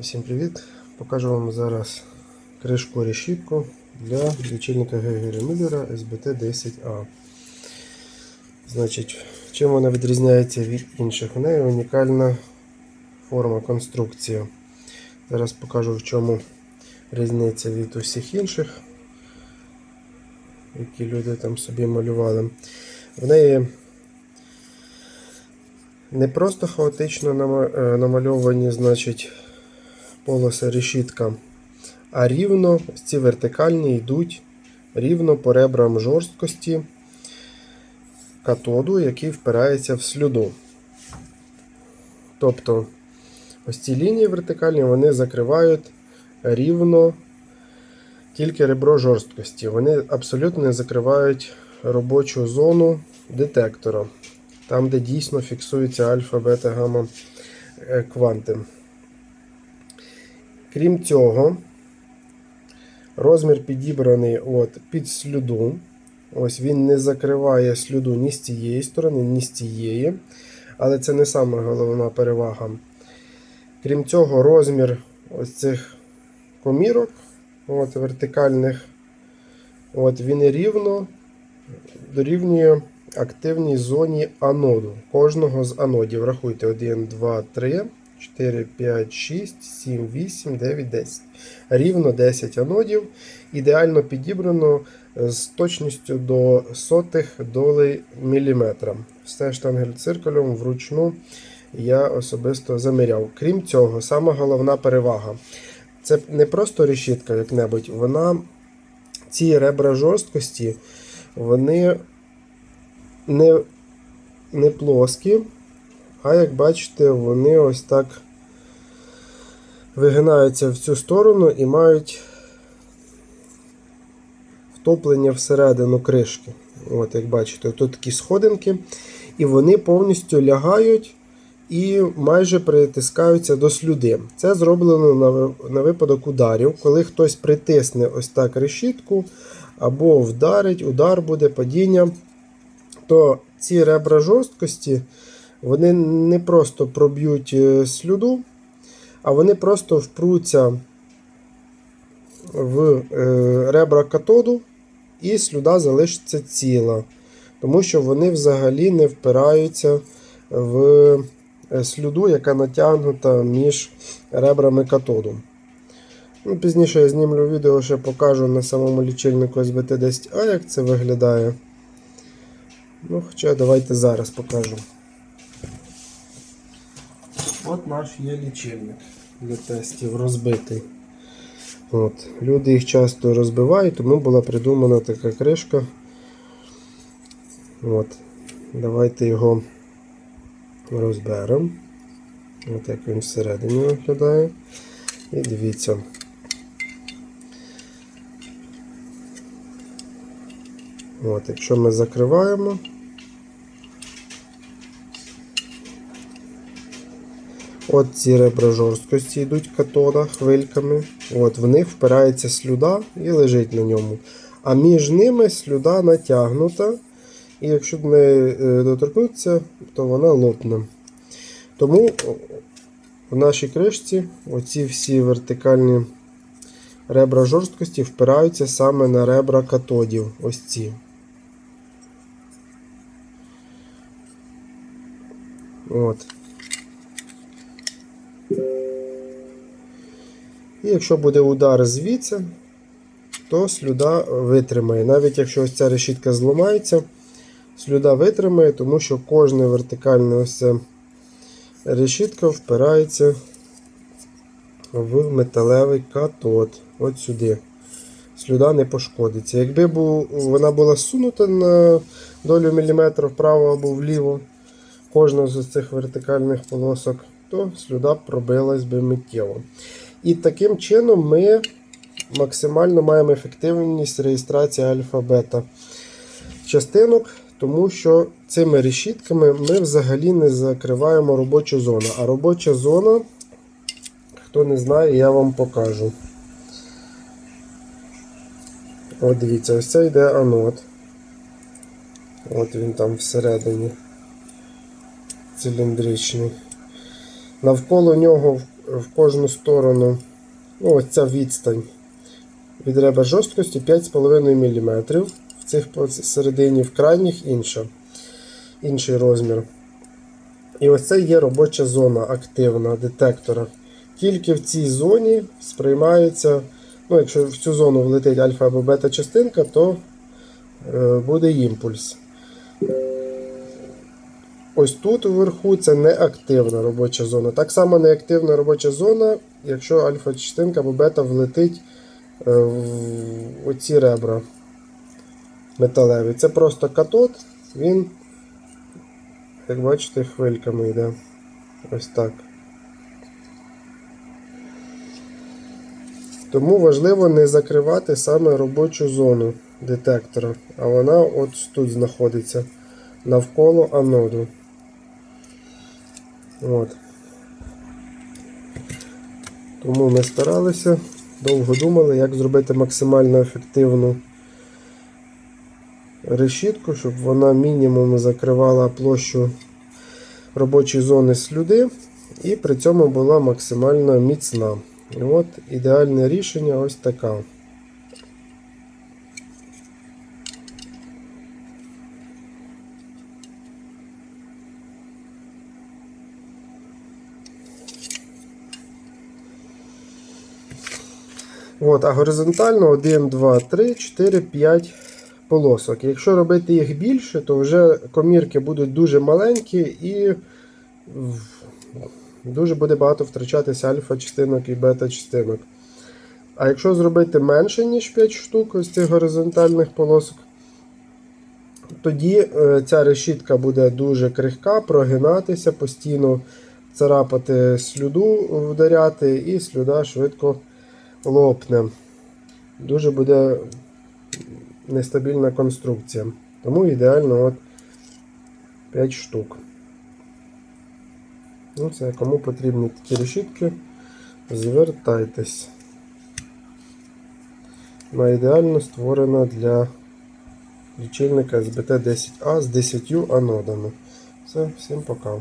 Всім привіт! Покажу вам зараз кришку решітку для лічильника Гегера Мюллера SBT10A. Значить, чим вона відрізняється від інших? У неї унікальна форма конструкція. Зараз покажу в чому різниця від усіх інших, які люди там собі малювали. В неї не просто хаотично е, намальовані, значить, полоси решітка, а рівно ці вертикальні йдуть рівно по ребрам жорсткості катоду, який впирається в слюду. Тобто ось ці лінії вертикальні вони закривають рівно тільки ребро жорсткості. Вони абсолютно не закривають робочу зону детектора, там, де дійсно фіксуються альфа, бета, гамма е, кванти. Крім цього, розмір підібраний от, під слюду. Ось Він не закриває слюду ні з цієї сторони, ні з цієї. Але це не саме головна перевага. Крім цього, розмір ось цих комірок от, вертикальних, от, він рівно дорівнює активній зоні аноду. Кожного з анодів. Рахуйте 1, 2, 3, 4, 5, 6, 7, 8, 9, 10. Рівно 10 анодів. Ідеально підібрано з точністю до сотих долей міліметра. Все штангель-циркулем вручну я особисто заміряв. Крім цього, сама головна перевага. Це не просто решітка як-небудь, вона ці ребра жорсткості, вони не, не плоскі, а як бачите, вони ось так вигинаються в цю сторону і мають втоплення всередину кришки. От, як бачите, тут такі сходинки, і вони повністю лягають і майже притискаються до слюди. Це зроблено на, випадок ударів, коли хтось притисне ось так решітку, або вдарить, удар буде, падіння, то ці ребра жорсткості вони не просто проб'ють е, слюду, а вони просто впруться в е, ребра катоду, і слюда залишиться ціла. Тому що вони взагалі не впираються в е, слюду, яка натягнута між ребрами катоду. Ну, пізніше я знімлю відео, ще покажу на самому лічильнику SBT10A, як це виглядає. Ну, Хоча давайте зараз покажу. От наш є лічильник для тестів розбитий. От. Люди їх часто розбивають, тому була придумана така кришка. От. Давайте його розберемо. От як він всередині виглядає. І дивіться. От, якщо ми закриваємо, От ці ребра жорсткості йдуть катода хвильками. От В них впирається слюда і лежить на ньому. А між ними слюда натягнута. І якщо до неї доторкнутися, то вона лопне. Тому в нашій кришці оці всі вертикальні ребра жорсткості впираються саме на ребра катодів. Ось ці. От. І якщо буде удар звідси, то слюда витримає. Навіть якщо ось ця решітка зламається, слюда витримає, тому що кожна вертикальна ось решітка впирається в металевий катод. От сюди. Слюда не пошкодиться. Якби вона була сунута на долю міліметра вправо або вліво, кожна з цих вертикальних полосок, то слюда пробилась би миттєво. І таким чином ми максимально маємо ефективність реєстрації альфа-бета частинок, тому що цими решітками ми взагалі не закриваємо робочу зону. А робоча зона, хто не знає, я вам покажу. От дивіться, ось це йде анод. От він там всередині циліндричний. Навколо нього в кожну сторону. Ну, ось ця відстань від ребер жорсткості 5,5 мм. В цих середині, в крайніх інша, інший розмір. І ось це є робоча зона активна детектора. Тільки в цій зоні сприймається, ну, якщо в цю зону влетить альфа або бета частинка, то е, буде імпульс. Ось тут вверху це неактивна робоча зона. Так само неактивна робоча зона, якщо альфа частинка або бета влетить е, в оці ребра металеві. Це просто катод, він, як бачите, хвильками йде. Ось так. Тому важливо не закривати саме робочу зону детектора, а вона от тут знаходиться навколо аноду. От. Тому ми старалися, довго думали, як зробити максимально ефективну решітку, щоб вона мінімум закривала площу робочої зони слюди і при цьому була максимально міцна. І от ідеальне рішення ось така. От, а горизонтально 1, 2, 3, 4, 5 полосок. Якщо робити їх більше, то вже комірки будуть дуже маленькі і дуже буде багато втрачатися альфа частинок і бета частинок. А якщо зробити менше, ніж 5 штук ось цих горизонтальних полосок, тоді е, ця решітка буде дуже крихка, прогинатися, постійно царапати слюду, вдаряти, і слюда швидко лопне. Дуже буде нестабільна конструкція. Тому ідеально от 5 штук. Ну, це кому потрібні такі решітки, звертайтесь. Вона ідеально створена для лічильника SBT10A з 10 анодами. Все, всім пока.